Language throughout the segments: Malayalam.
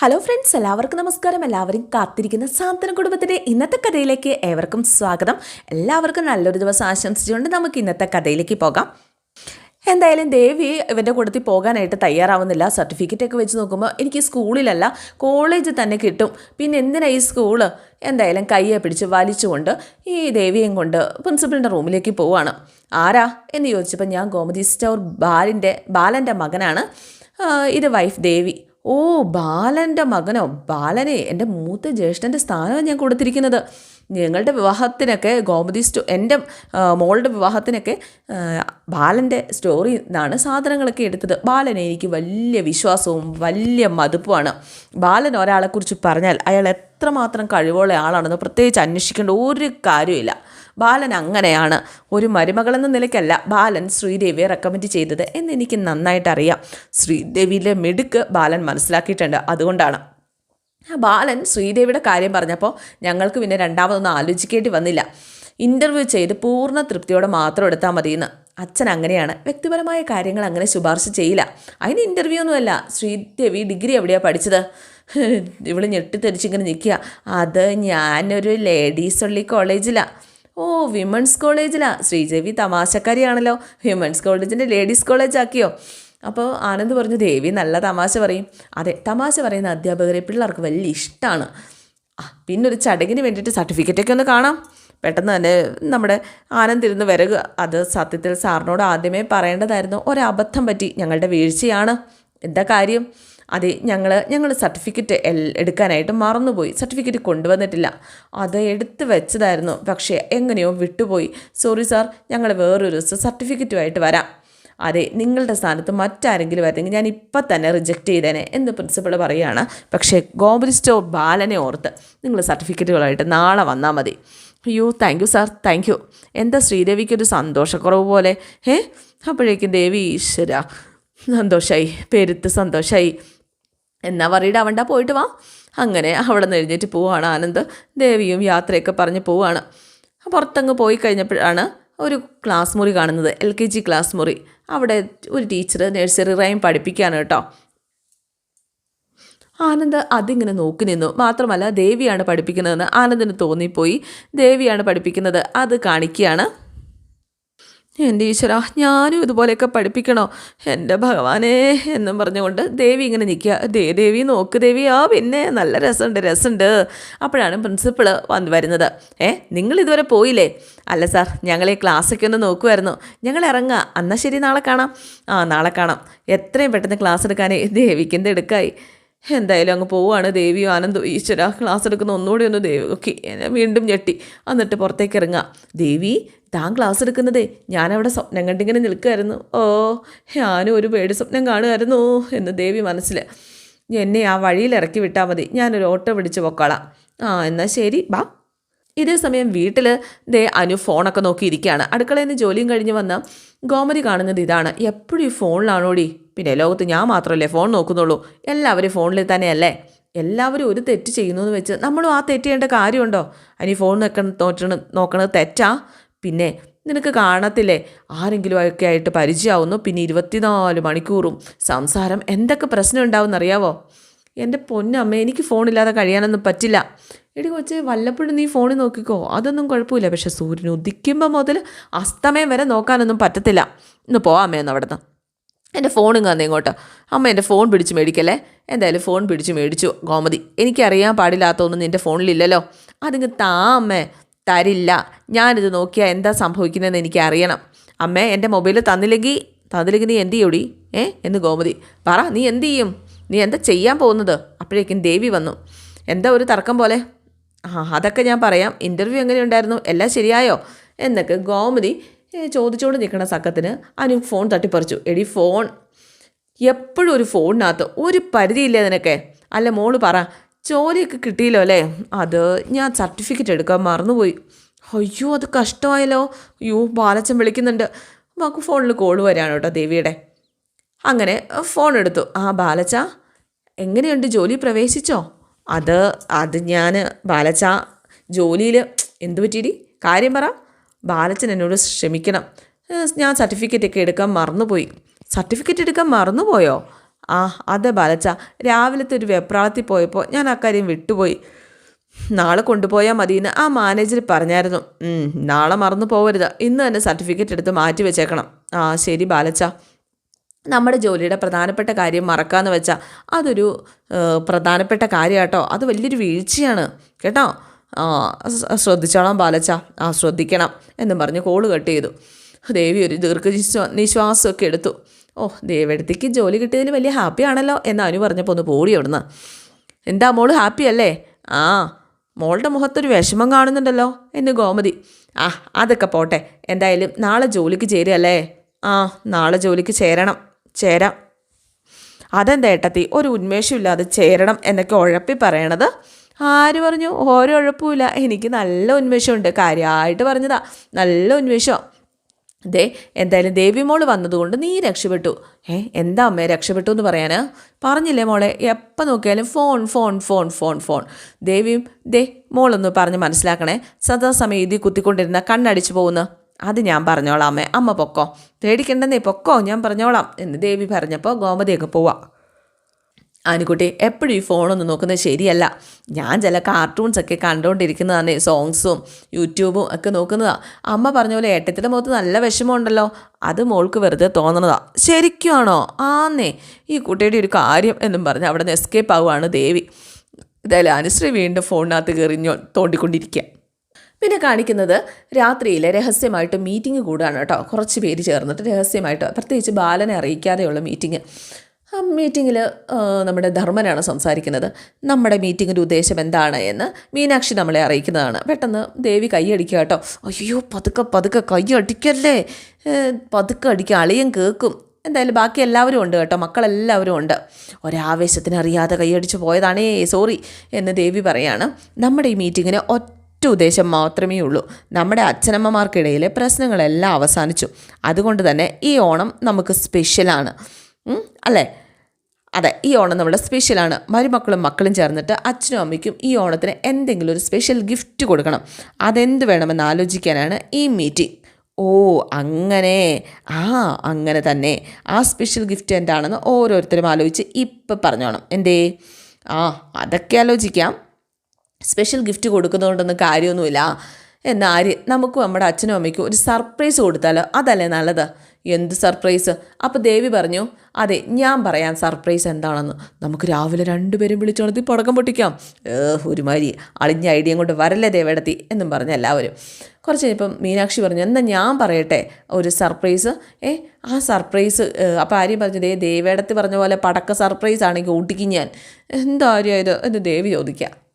ഹലോ ഫ്രണ്ട്സ് എല്ലാവർക്കും നമസ്കാരം. എല്ലാവരും കാത്തിരിക്കുന്ന സാന്ത്വന കുടുംബത്തിന്റെ ഇന്നത്തെ കഥയിലേക്ക് ഏവർക്കും സ്വാഗതം. എല്ലാവർക്കും നല്ലൊരു ദിവസം ആശംസിച്ചുകൊണ്ട് നമുക്ക് ഇന്നത്തെ കഥയിലേക്ക് പോകാം. എന്തായാലും ദേവി ഇവന്റെ കൂട്ടത്തിൽ പോകാനായിട്ട് തയ്യാറാവുന്നില്ല. സർട്ടിഫിക്കറ്റൊക്കെ വെച്ച് നോക്കുമ്പോൾ എനിക്ക് സ്കൂളിലല്ല കോളേജിൽ തന്നെ കിട്ടും. പിന്നെ എന്തിനാ ഈ സ്കൂൾ എന്തായാലും കയ്യെ പിടിച്ച് വലിച്ചുകൊണ്ട് ഈ ദേവിയും കൊണ്ട് പ്രിൻസിപ്പളിന്റെ റൂമിലേക്ക് പോവാണ്. ആരാ? എന്ന് ചോദിച്ചപ്പോൾ ഞാൻ ഗോമതി സ്റ്റോർ ബാലിന്റെ ബാലന്റെ മകനാണ്. ഇത് വൈഫ് ദേവി. ഓ ബാലന്റെ മകനോ? ബാലനെ എന്റെ മൂത്ത ജ്യേഷ്ഠന്റെ സ്ഥാനമാണ് ഞാൻ കൊടുത്തിരിക്കുന്നത്. ഞങ്ങളുടെ വിവാഹത്തിനൊക്കെ ഗോമതി സ്റ്റോ എന്റെ മോളുടെ വിവാഹത്തിനൊക്കെ ബാലന്റെ സ്റ്റോറി നിന്നാണ് സാധനങ്ങളൊക്കെ എടുത്തത്. ബാലനെ എനിക്ക് വലിയ വിശ്വാസവും വലിയ മതിപ്പുമാണ്. ബാലൻ ഒരാളെക്കുറിച്ച് പറഞ്ഞാൽ അയാൾ എത്രമാത്രം കഴിവുള്ള ആളാണെന്ന് പ്രത്യേകിച്ച് അന്വേഷിക്കേണ്ട ഒരു കാര്യമില്ല ബാലൻ അങ്ങനെയാണ്. ഒരു മരുമകളെന്ന നിലയ്ക്കല്ല ബാലൻ ശ്രീദേവിയെ റെക്കമെൻഡ് ചെയ്തത് എന്ന് എനിക്ക് നന്നായിട്ട് അറിയാം ശ്രീദേവിയിലെ മിടുക്ക് ബാലൻ മനസ്സിലാക്കിയിട്ടുണ്ട്. അതുകൊണ്ടാണ്. ബാലൻ ശ്രീദേവിയുടെ കാര്യം പറഞ്ഞപ്പോൾ ഞങ്ങൾക്ക് പിന്നെ രണ്ടാമതൊന്നും ആലോചിക്കേണ്ടി വന്നില്ല. ഇന്റർവ്യൂ ചെയ്ത് പൂർണ തൃപ്തിയോടെ മാത്രം എടുത്താൽ മതിയെന്ന്. അച്ഛൻ അങ്ങനെയാണ്. വ്യക്തിപരമായ കാര്യങ്ങൾ അങ്ങനെ ശുപാർശ ചെയ്യില്ല. അതിന് ഇന്റർവ്യൂ ഒന്നുമല്ല. ശ്രീദേവി ഡിഗ്രി എവിടെയാണ് പഠിച്ചത്? ഇവൾ ഞെട്ടിത്തെരിച്ചിങ്ങനെ നിൽക്കുക. അത് ഞാനൊരു ലേഡീസ് ഒള്ളി കോളേജിലാണ് ഓ വിമൻസ് കോളേജിലാ. ശ്രീദേവി തമാശക്കാരിയാണല്ലോ. വിമൻസ് കോളേജിന്റെ ലേഡീസ് കോളേജ് ആക്കിയോ അപ്പോൾ ആനന്ദ് പറഞ്ഞു ദേവി നല്ല തമാശ പറയും. അതെ തമാശ പറയുന്ന അധ്യാപകരെ പിള്ളേർക്ക് വലിയ ഇഷ്ടമാണ് പിന്നെ ഒരു ചടങ്ങിന് വേണ്ടിയിട്ട് സർട്ടിഫിക്കറ്റൊക്കെ ഒന്ന് കാണാം. പെട്ടെന്ന് തന്നെ നമ്മുടെ ആനന്ദ് ഇരുന്ന് വരക അത് സത്യത്തിൽ സാറിനോട് ആദ്യമേ പറയേണ്ടതായിരുന്നു. ഒരബദ്ധം പറ്റി ഞങ്ങളുടെ വീഴ്ചയാണ്. എന്താ കാര്യം? അതെ ഞങ്ങൾ ഞങ്ങൾ സർട്ടിഫിക്കറ്റ് എടുക്കാനായിട്ട് മറന്നുപോയി. സർട്ടിഫിക്കറ്റ് കൊണ്ടുവന്നിട്ടില്ല. അത് എടുത്ത് വെച്ചതായിരുന്നു. പക്ഷേ എങ്ങനെയോ വിട്ടുപോയി. സോറി സാർ ഞങ്ങൾ വേറൊരു ദിവസം സർട്ടിഫിക്കറ്റുമായിട്ട് വരാം. അതെ നിങ്ങളുടെ സ്ഥാനത്ത് മറ്റാരെങ്കിലും വരുന്നെങ്കിൽ ഞാൻ ഇപ്പം തന്നെ റിജക്റ്റ് ചെയ്തേനെ എന്ന് പ്രിൻസിപ്പൾ പറയുകയാണ് പക്ഷേ ഗോപതി സ്റ്റോർ ബാലനെ ഓർത്ത് നിങ്ങൾ സർട്ടിഫിക്കറ്റുകളായിട്ട് നാളെ വന്നാൽ മതി. അയ്യോ thank you sir thank you എന്താ ശ്രീദേവിക്കൊരു സന്തോഷക്കുറവ് പോലെ? ഏ അപ്പോഴേക്കും ദേവി ഈശ്വര. സന്തോഷമായി പെരുത്ത് സന്തോഷമായി എന്നാ വറീഡ് അവണ്ട പോയിട്ട് വാ. അങ്ങനെ അവിടെ നിന്ന് പോവാണ് ആനന്ദ്. ദേവിയും യാത്രയൊക്കെ പറഞ്ഞ് പോവാണ്. പുറത്തങ്ങ് പോയി കഴിഞ്ഞപ്പോഴാണ് ഒരു ക്ലാസ് മുറി കാണുന്നത് എൽ കെ ജി ക്ലാസ് മുറി. അവിടെ ഒരു ടീച്ചർ നഴ്സറി റൈം പഠിപ്പിക്കുകയാണ് കേട്ടോ. ആനന്ദ് അതിങ്ങനെ നോക്കി നിന്നു. മാത്രമല്ല ദേവിയാണ് പഠിപ്പിക്കുന്നതെന്ന് ആനന്ദിന് തോന്നിപ്പോയി. ദേവിയാണ് പഠിപ്പിക്കുന്നത്. അത് കാണിക്കുകയാണ്. എന്റെ ഈശ്വര ഞാനും ഇതുപോലെയൊക്കെ പഠിപ്പിക്കണോ? എന്റെ ഭഗവാനേ എന്നും പറഞ്ഞുകൊണ്ട് ദേവി ഇങ്ങനെ നിൽക്കുക. ദേ ദേവി നോക്ക് ദേവി ആ പിന്നെ നല്ല രസമുണ്ട് രസമുണ്ട്. അപ്പോഴാണ് പ്രിൻസിപ്പിൾ വന്ന് വരുന്നത്. ഏ നിങ്ങൾ ഇതുവരെ പോയില്ലേ? അല്ല സാർ ഞങ്ങളെ ക്ലാസ്സൊക്കെ ഒന്ന് നോക്കുമായിരുന്നു ഞങ്ങൾ ഇറങ്ങുക എന്നാൽ ശരി നാളെ കാണാം. ആ നാളെ കാണാം. എത്രയും പെട്ടെന്ന് ക്ലാസ് എടുക്കാനേ ദേവിക്ക് എന്ത് എടുക്കായി? എന്തായാലും അങ്ങ് പോവുകയാണ് ദേവിയും ആനന്ദോ. ഈശ്വര ക്ലാസ് എടുക്കുന്ന ഒന്നുകൂടി ഒന്ന് ദേവി ഓക്കെ വീണ്ടും ഞെട്ടി. എന്നിട്ട് പുറത്തേക്ക് ഇറങ്ങുക ദേവി താൻ ക്ലാസ് എടുക്കുന്നതേ ഞാനവിടെ സ്വപ്നം കണ്ടിങ്ങനെ നിൽക്കുമായിരുന്നു ഓ ഞാനും ഒരു പേടി സ്വപ്നം കാണുമായിരുന്നു എന്ന് ദേവി മനസ്സിൽ എന്നെ ആ വഴിയിൽ ഇറക്കി വിട്ടാൽ മതി. ഞാനൊരു ഓട്ടോ പിടിച്ച് പൊക്കോളാം. ആ എന്നാൽ ശരി ബാ. ഇതേ സമയം വീട്ടിൽ ദേ അനു ഫോണൊക്കെ നോക്കിയിരിക്കുകയാണ്. അടുക്കളയിൽ നിന്ന് ജോലിയും കഴിഞ്ഞ് വന്ന ഗോമതി കാണുന്നത് ഇതാണ്. എപ്പോഴും ഈ ഫോണിലാണോടി? പിന്നെ ലോകത്ത് ഞാൻ മാത്രമല്ലേ ഫോൺ നോക്കുന്നുള്ളൂ. എല്ലാവരും ഫോണിൽ തന്നെയല്ലേ? എല്ലാവരും ഒരു തെറ്റ് ചെയ്യുന്നു എന്ന് വെച്ച് നമ്മളും ആ തെറ്റ് ചെയ്യേണ്ട കാര്യമുണ്ടോ? അനി ഫോൺ നോക്കണ നോക്കണത് തെറ്റാ? പിന്നെ നിനക്ക് കാണത്തില്ലേ? ആരെങ്കിലും ഒക്കെ ആയിട്ട് പരിചയമാവുന്നു പിന്നെ ഇരുപത്തിനാല് മണിക്കൂറും സംസാരം എന്തൊക്കെ പ്രശ്നം ഉണ്ടാവും എന്നറിയാവോ എന്റെ പൊന്നമ്മ എനിക്ക് ഫോണില്ലാതെ കഴിയാനൊന്നും പറ്റില്ല. എടി കൊച്ചെ വല്ലപ്പോഴും നീ ഫോണിൽ നോക്കിക്കോ. അതൊന്നും കുഴപ്പമില്ല. പക്ഷെ സൂര്യൻ ഉദിക്കുമ്പോൾ മുതൽ അസ്തമയം വരെ നോക്കാനൊന്നും പറ്റത്തില്ല. ഇന്ന് പോവാം അമ്മയെന്ന് അവിടുന്ന്. എന്റെ ഫോണും കന്ന് ഇങ്ങോട്ട്. അമ്മ എന്റെ ഫോൺ പിടിച്ച് മേടിക്കല്ലേ? എന്തായാലും ഫോൺ പിടിച്ച് മേടിച്ചു ഗോമതി. എനിക്കറിയാൻ പാടില്ലാത്തൊന്നും നിന്റെ ഫോണിലില്ലല്ലോ. അതിങ്ങ് താ അമ്മേ. തരില്ല. ഞാനിത് നോക്കിയാൽ എന്താ സംഭവിക്കുന്നതെന്ന് എനിക്ക് അറിയണം അമ്മേ എന്റെ മൊബൈൽ തന്നില്ലെങ്കിൽ തന്നില്ലെങ്കിൽ നീ എന്ത് ചെയ്യൂടി ഏ? എന്ന് ഗോമതി. പറ നീ എന്ത് ചെയ്യും നീ എന്താ ചെയ്യാൻ പോകുന്നത്? അപ്പോഴേക്കും ദേവി വന്നു. എന്താ ഒരു തർക്കം പോലെ? ആ അതൊക്കെ ഞാൻ പറയാം. ഇന്റർവ്യൂ എങ്ങനെ ഉണ്ടായിരുന്നു എല്ലാം ശരിയായോ? എന്നൊക്കെ ഗോമതി ചോദിച്ചുകൊണ്ട് നിൽക്കുന്ന സക്കത്തിന് അനു ഫോൺ തട്ടിപ്പറിച്ചു. എടി ഫോൺ. എപ്പോഴും ഒരു ഫോണിനകത്ത് ഒരു പരിധിയില്ലേ നിനക്ക്? അല്ല മോൾ പറ ജോലിയൊക്കെ കിട്ടിയില്ലോ അല്ലേ? അത് ഞാൻ സർട്ടിഫിക്കറ്റ് എടുക്കാൻ മറന്നുപോയി. അയ്യോ അത് കഷ്ടമായല്ലോ. അയ്യോ ബാലച്ചൻ വിളിക്കുന്നുണ്ട്. നമുക്ക് ഫോണിൽ കോൾ വരാണ് കേട്ടോ ദേവിയുടെ. അങ്ങനെ ഫോൺ എടുത്തു. ആ ബാലച്ച എങ്ങനെയുണ്ട്? ജോലി പ്രവേശിച്ചോ? അത് അത് ഞാൻ ബാലച്ച ജോലിയിൽ എന്തു പറ്റിയിടി? കാര്യം പറ. ബാലച്ചൻ എന്നോട് ക്ഷമിക്കണം. ഞാൻ സർട്ടിഫിക്കറ്റ് ഒക്കെ എടുക്കാൻ മറന്നുപോയി. സർട്ടിഫിക്കറ്റ് എടുക്കാൻ മറന്നുപോയോ? ആ അതെ ബാലച്ച. രാവിലത്തെ ഒരു വെപ്രാളത്തിൽ പോയപ്പോൾ ഞാൻ അക്കാര്യം വിട്ടുപോയി. നാളെ കൊണ്ടുപോയാൽ മതിയെന്ന് ആ മാനേജർ പറഞ്ഞായിരുന്നു. നാളെ മറന്നു പോകരുത് ഇന്ന് തന്നെ സർട്ടിഫിക്കറ്റ് എടുത്ത് മാറ്റി വെച്ചേക്കണം. ആ ശരി ബാലച്ച. നമ്മുടെ ജോലിയുടെ പ്രധാനപ്പെട്ട കാര്യം മറക്കാമെന്ന് വെച്ചാൽ അതൊരു പ്രധാനപ്പെട്ട കാര്യമാട്ടോ അത് വലിയൊരു വീഴ്ചയാണ്. കേട്ടോ? ആ ശ്രദ്ധിച്ചോളാം ബാലച്ച. ആ ശ്രദ്ധിക്കണം എന്നും പറഞ്ഞ് കോൾ കട്ട് ചെയ്തു. ദേവി ഒരു ദീർഘ നിശ്വാ- നിശ്വാസമൊക്കെ എടുത്തു. ഓ ദേവടത്തേക്ക് ജോലി കിട്ടിയതിൽ വലിയ ഹാപ്പി ആണല്ലോ എന്ന് അനു പറഞ്ഞപ്പോൾ ഒന്ന് പോടി അവിടുന്ന്. എന്താ മോൾ ഹാപ്പി അല്ലേ? ആ മോളുടെ മുഖത്തൊരു വിഷമം കാണുന്നുണ്ടല്ലോ എന്ന് ഗോമതി. ആ അതൊക്കെ പോട്ടെ. എന്തായാലും നാളെ ജോലിക്ക് ചേരുകയല്ലേ? ആ നാളെ ജോലിക്ക് ചേരണം. ചേരാം. അതെന്താ ഏട്ടത്തി? ഒരു ഉന്മേഷമില്ലാതെ ചേരണം എന്നൊക്കെ ഉഴപ്പി പറയണത് ആര് പറഞ്ഞു? ഓരോ ഉഴപ്പുമില്ല എനിക്ക് നല്ല ഉന്മേഷമുണ്ട്. കാര്യമായിട്ട് പറഞ്ഞതാ. നല്ല ഉന്മേഷം. ദേ എന്തായാലും ദേവി മോൾ വന്നതുകൊണ്ട് നീ രക്ഷപ്പെട്ടു. ഏ എന്താ അമ്മേ രക്ഷപ്പെട്ടു എന്ന് പറയാന്? പറഞ്ഞില്ലേ മോളെ എപ്പോൾ നോക്കിയാലും phone phone phone phone phone. ദേവിയും ദേ മോളൊന്ന് പറഞ്ഞ് മനസ്സിലാക്കണേ. സദാസമയം ഇതി കുത്തിക്കൊണ്ടിരുന്ന കണ്ണടിച്ചു പോകുന്നു. അത് ഞാൻ പറഞ്ഞോളാം അമ്മേ. അമ്മ പൊക്കോ. പേടിക്കണ്ടെന്നേ പൊക്കോ ഞാൻ പറഞ്ഞോളാം എന്ന് ദേവി പറഞ്ഞപ്പോൾ ഗോമതിയൊക്കെ പോവാം. ആനിക്കുട്ടി എപ്പോഴും ഈ ഫോണൊന്നും നോക്കുന്നത് ശരിയല്ല. ഞാൻ ചില കാർട്ടൂൺസൊക്കെ കണ്ടുകൊണ്ടിരിക്കുന്നതാണ് സോങ്സും യൂട്യൂബും ഒക്കെ നോക്കുന്നതാണ് അമ്മ പറഞ്ഞ പോലെ ഏട്ടത്തിന്റെ മുഖത്ത് നല്ല വിഷമമുണ്ടല്ലോ അത് മോൾക്ക് വെറുതെ തോന്നണതാ. ശരിക്കുമാണോ ആന്നേ. ഈ കുട്ടിയുടെ ഒരു കാര്യം എന്നും പറഞ്ഞ് അവിടെ നിന്ന് എസ്കേപ്പ് ആവുകയാണ് ദേവി. ഇതായാലും അനുശ്രീ വീണ്ടും ഫോണിനകത്ത് കയറിഞ്ഞോ തോണ്ടിക്കൊണ്ടിരിക്കുക പിന്നെ കാണിക്കുന്നത് രാത്രിയിൽ രഹസ്യമായിട്ട് മീറ്റിംഗ് കൂടുകയാണ് കേട്ടോ. കുറച്ച് പേര് ചേർന്നിട്ട് രഹസ്യമായിട്ട് പ്രത്യേകിച്ച് ബാലനെ അറിയിക്കാതെയുള്ള മീറ്റിംഗ് മീറ്റിങ്ങിൽ നമ്മുടെ ധർമ്മനാണ് സംസാരിക്കുന്നത്. നമ്മുടെ മീറ്റിങ്ങിന്റെ ഉദ്ദേശം എന്താണ് എന്ന് മീനാക്ഷി നമ്മളെ അറിയിക്കുന്നതാണ്. പെട്ടെന്ന് ദേവി കൈയടിക്കുക കേട്ടോ. അയ്യോ പതുക്കെ പതുക്കെ കൈ അടിക്കല്ലേ? പതുക്കെ അടിക്കുക അളിയും കേൾക്കും. എന്തായാലും ബാക്കി എല്ലാവരും ഉണ്ട് കേട്ടോ. മക്കളെല്ലാവരും ഉണ്ട്. ഒരാവേശത്തിന് അറിയാതെ കൈയടിച്ച് പോയതാണേ. സോറി എന്ന് ദേവി പറയാണ്. നമ്മുടെ ഈ മീറ്റിങ്ങിന് ഒറ്റ ഉദ്ദേശം മാത്രമേ ഉള്ളൂ. നമ്മുടെ അച്ഛനമ്മമാർക്കിടയിലെ പ്രശ്നങ്ങളെല്ലാം അവസാനിച്ചു. അതുകൊണ്ട് തന്നെ ഈ ഓണം നമുക്ക് സ്പെഷ്യലാണ് അല്ലേ? അതെ ഈ ഓണം നമ്മുടെ സ്പെഷ്യലാണ്. മരുമക്കളും മക്കളും ചേർന്നിട്ട് അച്ഛനും അമ്മയ്ക്കും ഈ ഓണത്തിന് എന്തെങ്കിലും ഒരു സ്പെഷ്യൽ ഗിഫ്റ്റ് കൊടുക്കണം. അതെന്ത് വേണമെന്ന് ആലോചിക്കാനാണ് ഈ മീറ്റിംഗ്. ഓ അങ്ങനെ. ആ അങ്ങനെ തന്നെ. ആ സ്പെഷ്യൽ ഗിഫ്റ്റ് എന്താണെന്ന് ഓരോരുത്തരും ആലോചിച്ച് ഇപ്പം പറഞ്ഞോണം. എന്തേ? ആ അതൊക്കെ ആലോചിക്കാം. സ്പെഷ്യൽ ഗിഫ്റ്റ് കൊടുക്കുന്നതുകൊണ്ടൊന്നും കാര്യമൊന്നുമില്ല. എന്നാര് നമുക്ക് നമ്മുടെ അച്ഛനും അമ്മയ്ക്കും ഒരു സർപ്രൈസ് കൊടുത്താലോ? അതല്ലേ നല്ലത്. എന്ത് സർപ്രൈസ് അപ്പോൾ ദേവി പറഞ്ഞു അതെ ഞാൻ പറയാം സർപ്രൈസ് എന്താണെന്ന്. നമുക്ക് രാവിലെ രണ്ടുപേരും വിളിച്ചുണർത്തി പടക്കം പൊട്ടിക്കാം. ഒരുമാതിരി അളിഞ്ഞ ഐഡിയ കൊണ്ട് വരല്ലേ ദേവേടത്തി എന്നും പറഞ്ഞ് എല്ലാവരും. കുറച്ച് കഴിഞ്ഞപ്പം മീനാക്ഷി പറഞ്ഞു എന്നാൽ ഞാൻ പറയട്ടെ ഒരു സർപ്രൈസ് ഏ ആ സർപ്രൈസ് അപ്പോൾ ആര്യം പറഞ്ഞു ദേ ദേവേടത്തി പറഞ്ഞ പോലെ പടക്ക സർപ്രൈസ് ആണെങ്കിൽ ഊട്ടിക്ക് ഞാൻ. എന്താ ആര്യം ഇത്? എന്ന് ദേവി ചോദിക്കാം ആ,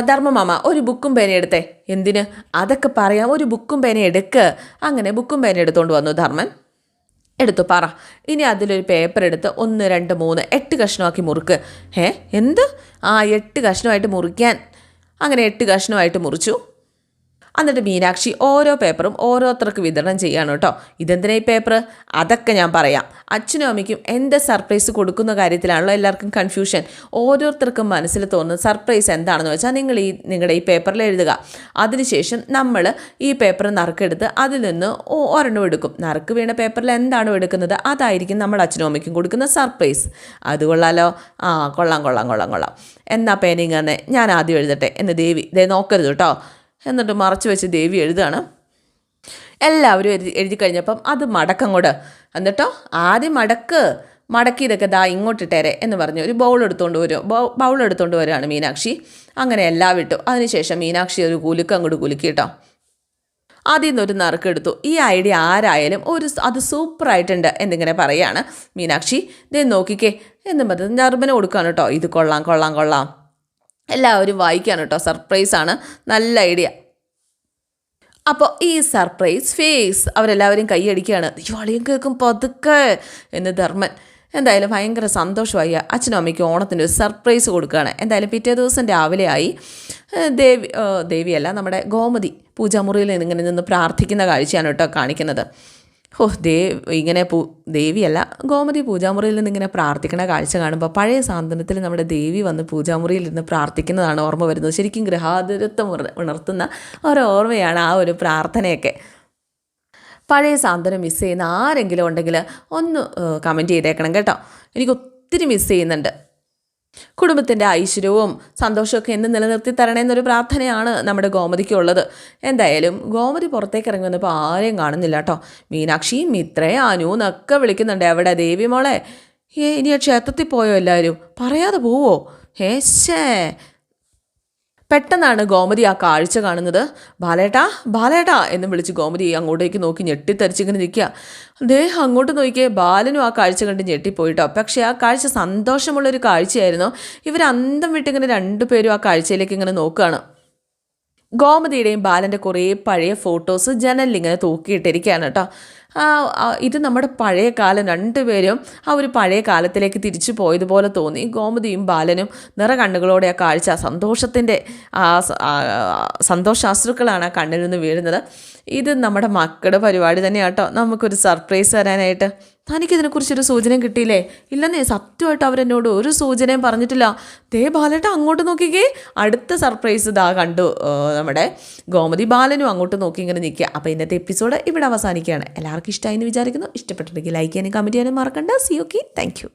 ധർമ്മമാമ ഒരു ബുക്കും പേന എടുത്തേ. എന്തിന്? അതൊക്കെ പറയാം. ഒരു ബുക്കും പേന എടുക്ക്. അങ്ങനെ ബുക്കും പേന എടുത്തുകൊണ്ട് വന്നു ധർമ്മൻ. എടുത്തു പറ. ഇനി അതിലൊരു പേപ്പർ എടുത്ത് ഒന്ന് രണ്ട് മൂന്ന് എട്ട് കഷ്ണമാക്കി മുറുക്ക്. ഏ എന്ത്? ആ എട്ട് കഷ്ണമായിട്ട് മുറിക്കാൻ. അങ്ങനെ എട്ട് കഷ്ണമായിട്ട് മുറിച്ചു. എന്നിട്ട് മീനാക്ഷി ഓരോ പേപ്പറും ഓരോരുത്തർക്ക് വിതരണം ചെയ്യാണ് കേട്ടോ. ഇതെന്തിനാ ഈ പേപ്പർ അതൊക്കെ ഞാൻ പറയാം. അച്ഛനും അമ്മയ്ക്കും എന്ത് സർപ്രൈസ് കൊടുക്കുന്ന കാര്യത്തിലാണല്ലോ എല്ലാവർക്കും കൺഫ്യൂഷൻ ഓരോരുത്തർക്കും മനസ്സിൽ തോന്നുന്ന സർപ്രൈസ് എന്താണെന്ന് വെച്ചാൽ നിങ്ങൾ ഈ നിങ്ങളുടെ ഈ പേപ്പറിൽ എഴുതുക. അതിനുശേഷം നമ്മൾ ഈ പേപ്പർ നറുക്കെടുത്ത് അതിൽ നിന്ന് ഒരെണ്ണം എടുക്കും. നറുക്ക് വീണ പേപ്പറിൽ എന്താണോ എടുക്കുന്നത്? അതായിരിക്കും നമ്മൾ അച്ഛനും അമ്മയ്ക്കും കൊടുക്കുന്ന സർപ്രൈസ്. അത് കൊള്ളാലോ? ആ കൊള്ളാം കൊള്ളാം കൊള്ളാം കൊള്ളാം. എന്നാ പേനിങ്ങനെ ഞാൻ ആദ്യം എഴുതട്ടെ. എന്ന് ദേവി ദേ നോക്കരുത് കേട്ടോ. എന്നിട്ട് മറച്ചു വെച്ച് ദേവി എഴുതുകയാണ്. എല്ലാവരും എഴുതി എഴുതി കഴിഞ്ഞപ്പം അത് മടക്കങ്ങോട് എന്നിട്ടോ ആദ്യം മടക്ക് മടക്കി ഇതൊക്കെ ദാ ഇങ്ങോട്ടിട്ടേരെ എന്ന് പറഞ്ഞ്. ഒരു ബൗൾ എടുത്തുകൊണ്ട് വരും. ബൗൾ എടുത്തുകൊണ്ട് വരികയാണ് മീനാക്ഷി. അങ്ങനെ എല്ലാം വിട്ടു അതിനുശേഷം മീനാക്ഷി ഒരു കുലുക്ക് അങ്ങോട്ട് കുലുക്കി കേട്ടോ അതിൽ നിന്നൊരു നറുക്കെടുത്തു ഈ ഐഡിയ ആരായാലും ഒരു അത് സൂപ്പറായിട്ടുണ്ട് എന്നിങ്ങനെ പറയാണ് മീനാക്ഷി. ദേ നോക്കിക്കേ. എന്നും പറഞ്ഞത് നർമ്മന കൊടുക്കുകയാണ് കേട്ടോ ഇത് കൊള്ളാം കൊള്ളാം കൊള്ളാം. എല്ലാവരും വായിക്കാണ് കേട്ടോ. സർപ്രൈസാണ് നല്ല ഐഡിയ അപ്പോൾ ഈ സർപ്രൈസ് ഫേസ് അവരെല്ലാവരും കൈയടിക്കുകയാണ് അയ്യോ അളിയും കേൾക്കും പതുക്കെ എന്ന് ധർമ്മൻ. എന്തായാലും ഭയങ്കര സന്തോഷമായി അച്ഛനും അമ്മയ്ക്കും ഓണത്തിന്റെ ഒരു സർപ്രൈസ് കൊടുക്കുകയാണ്. എന്തായാലും പിറ്റേ ദിവസം രാവിലെ ആയി. ദേവി ദേവിയല്ല നമ്മുടെ ഗോമതി പൂജാമുറിയിൽ ഇങ്ങനെ നിന്ന് പ്രാർത്ഥിക്കുന്ന കാഴ്ചയാണ് കേട്ടോ കാണിക്കുന്നത്. ഓ ദേവ് ഇങ്ങനെ പൂ ദേവിയല്ല ഗോമതി പൂജാമുറിയിൽ നിന്ന് ഇങ്ങനെ പ്രാർത്ഥിക്കുന്ന കാഴ്ച കാണുമ്പോൾ പഴയ സാന്ത്വനത്തിൽ നമ്മുടെ ദേവി വന്ന് പൂജാമുറിയിൽ നിന്ന് പ്രാർത്ഥിക്കുന്നതാണ് ഓർമ്മ വരുന്നത്. ശരിക്കും ഗൃഹാതുരത്വം ഉണർ- ഉണർത്തുന്ന ഒരു ഓർമ്മയാണ് ആ ഒരു പ്രാർത്ഥനയൊക്കെ. പഴയ സാന്ത്വനം മിസ് ചെയ്യുന്ന ആരെങ്കിലും ഉണ്ടെങ്കിൽ ഒന്ന് കമന്റ് ചെയ്തേക്കണം കേട്ടോ. എനിക്ക് ഒത്തിരി മിസ് ചെയ്യുന്നുണ്ട്. കുടുംബത്തിന്റെ ഐശ്വര്യവും സന്തോഷമൊക്കെ എന്ന് നിലനിർത്തി തരണമെന്നൊരു പ്രാർത്ഥനയാണ് നമ്മുടെ ഗോമതിക്കുള്ളത്. എന്തായാലും ഗോമതി പുറത്തേക്ക് ഇറങ്ങി വന്നപ്പോൾ ആരെയും കാണുന്നില്ല കേട്ടോ. മീനാക്ഷി മിത്രേ അനു എന്നൊക്കെ വിളിക്കുന്നുണ്ട്. അവിടെ ദേവി മോളെ? ഏ ഇനി ആ ക്ഷേത്രത്തിൽ പോയോ എല്ലാവരും? പറയാതെ പോവോ? ഹേശേ പെട്ടെന്നാണ് ഗോമതി ആ കാഴ്ച കാണുന്നത്. ബാലേട്ടാ ബാലേട്ടാ എന്ന് വിളിച്ച് ഗോമതി അങ്ങോട്ടേക്ക് നോക്കി ഞെട്ടിത്തരിച്ചിങ്ങനെ നിൽക്കുക. അദ്ദേഹം അങ്ങോട്ട് നോക്കിയേ ബാലനും ആ കാഴ്ച കണ്ട് ഞെട്ടിപ്പോയിട്ടോ. പക്ഷേ ആ കാഴ്ച സന്തോഷമുള്ളൊരു കാഴ്ചയായിരുന്നു. ഇവർ അന്തം വിട്ടിങ്ങനെ രണ്ടുപേരും ആ കാഴ്ചയിലേക്ക് ഇങ്ങനെ നോക്കുകയാണ്. ഗോമതിയുടെയും ബാലന്റെ കുറേ പഴയ ഫോട്ടോസ് ജനലിങ്ങനെ തൂക്കിയിട്ടിരിക്കുകയാണ് കേട്ടോ. ഇത് നമ്മുടെ പഴയ കാലം രണ്ടുപേരും ആ ഒരു പഴയ കാലത്തിലേക്ക് തിരിച്ചു പോയതുപോലെ തോന്നി. ഗോമതിയും ബാലനും നിറ കണ്ണുകളോടെ ആ കാഴ്ച സന്തോഷത്തിന്റെ ആ സന്തോഷാശ്രുക്കളാണ് ആ കണ്ണിൽ നിന്ന് വീഴുന്നത്. ഇത് നമ്മുടെ മക്കളുടെ പരിപാടി തന്നെയാണ് കേട്ടോ നമുക്കൊരു സർപ്രൈസ് തരാനായിട്ട്. തനിക്കിതിനെക്കുറിച്ചൊരു സൂചന കിട്ടിയില്ലേ? ഇല്ലെന്നേ സത്യമായിട്ട് അവരെന്നോട് ഒരു സൂചനയും പറഞ്ഞിട്ടില്ല. ദേ ബാലേട്ട അങ്ങോട്ട് നോക്കിക്കേ. അടുത്ത സർപ്രൈസ് ഇതാ കണ്ടു. നമ്മുടെ ഗോമതി ബാലനും അങ്ങോട്ട് നോക്കി ഇങ്ങനെ നിൽക്കുക. അപ്പോൾ ഇന്നത്തെ എപ്പിസോഡ് ഇവിടെ അവസാനിക്കുകയാണ്. എല്ലാവർക്കും ഇഷ്ടമായി എന്ന് വിചാരിക്കുന്നു. ഇഷ്ടപ്പെട്ടിട്ടുണ്ടെങ്കിൽ ലൈക്ക് ചെയ്യാനും കമന്റ് ചെയ്യാനും മറക്കണ്ട. C okay thank